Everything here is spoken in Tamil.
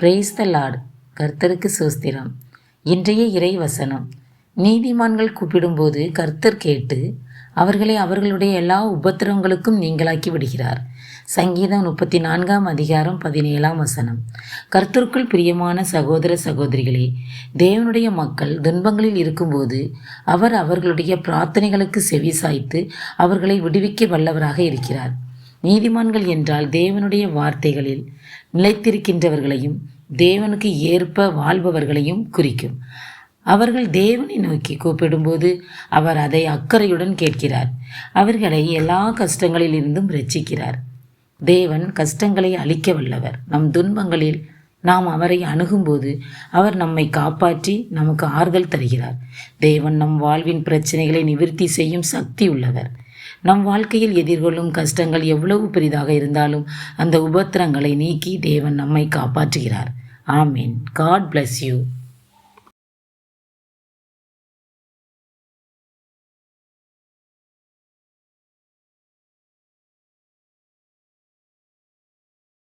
பிரைஸ் த லார்ட் கர்த்தருக்கு சோஸ்திரம். இன்றைய இறை வசனம் நீதிமான்கள் கூப்பிடும்போது கர்த்தர் கேட்டு அவர்களை அவர்களுடைய எல்லா உபத்திரவங்களுக்கும் நீங்களாக்கி விடுகிறார். சங்கீதம் முப்பத்தி நான்காம் அதிகாரம் பதினேழாம் வசனம். கர்த்தருக்குள் பிரியமான சகோதர சகோதரிகளே தேவனுடைய மக்கள் துன்பங்களில் இருக்கும்போது அவர் அவர்களுடைய பிரார்த்தனைகளுக்கு செவி சாய்த்து அவர்களை விடுவிக்க வல்லவராக இருக்கிறார். நீதிமான்கள் என்றால் தேவனுடைய வார்த்தைகளில் நிலைத்திருக்கின்றவர்களையும் தேவனுக்கு ஏற்ப வாழ்பவர்களையும் குறிக்கும். அவர்கள் தேவனை நோக்கி கூப்பிடும்போது அவர் அதை அக்கறையுடன் கேட்கிறார். அவர்களை எல்லா கஷ்டங்களிலிருந்தும் ரட்சிக்கிறார். தேவன் கஷ்டங்களை அழிக்க வல்லவர். நம் துன்பங்களில் நாம் அவரை அணுகும்போது அவர் நம்மை காப்பாற்றி நமக்கு ஆறுதல் தருகிறார். தேவன் நம் வாழ்வின் பிரச்சனைகளை நிவர்த்தி செய்யும் சக்தி உள்ளவர். நம் வாழ்க்கையில் எதிர்கொள்ளும் கஷ்டங்கள் எவ்வளவு பெரிதாக இருந்தாலும் அந்த உபத்திரங்களை நீக்கி தேவன் நம்மை காப்பாற்றுகிறார். ஆமீன். God bless you